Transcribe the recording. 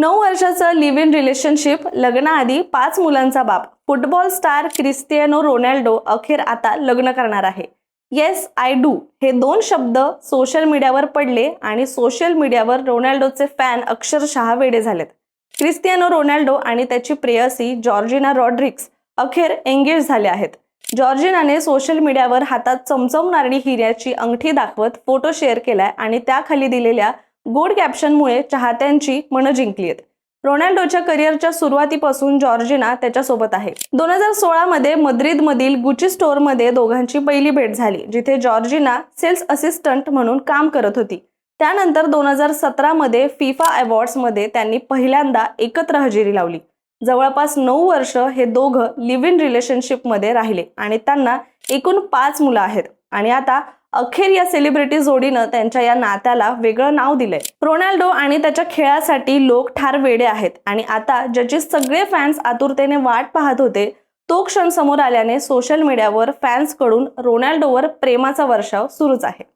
नऊ वर्षाचं live in relationship लग्नाआधी पाच मुलांचा बाप. फुटबॉल स्टार क्रिस्टियानो रोनाल्डो अखेर आता लग्न करणार आहे. येस आय डू हे दोन शब्द सोशल मीडियावर पडले आणि सोशल मीडियावर रोनाल्डोचे फॅन अक्षरशः वेडे झालेत. क्रिस्टियानो रोनाल्डो आणि त्याची प्रेयसी जॉर्जिना रॉड्रिक्स अखेर एंगेज झाले आहेत. जॉर्जिनाने सोशल मीडियावर हातात चमचमणारी हिऱ्याची अंगठी दाखवत फोटो शेअर केलाय आणि त्याखाली दिलेल्या गोड कॅप्शनमुळे चाहत्यांची मनं जिंकली आहेत. रोनाल्डोच्या करिअरच्या सुरुवातीपासून जॉर्जिना त्याच्यासोबत आहे. दोन हजार सोळामध्ये मद्रिदमधील गुची स्टोअरमध्ये दोघांची पहिली भेट झाली जिथे जॉर्जिना सेल्स असिस्टंट म्हणून काम करत होती. त्यानंतर दोन हजार सतरामध्ये फिफा अवॉर्ड्समध्ये त्यांनी पहिल्यांदा एकत्र हजेरी लावली. जवळपास नऊ वर्ष हे दोघं लिव्ह इन रिलेशनशिपमध्ये राहिले आणि त्यांना एकूण पाच मुलं आहेत. आणि आता अखेर या सेलिब्रिटी जोडीनं त्यांच्या या नात्याला वेगळं नाव दिलंय. रोनाल्डो आणि त्याच्या खेळासाठी लोक ठार वेडे आहेत आणि आता ज्याचे सगळे फॅन्स आतुरतेने वाट पाहत होते तो क्षण समोर आल्याने सोशल मीडियावर फॅन्सकडून रोनाल्डोवर प्रेमाचा वर्षाव सुरूच आहे.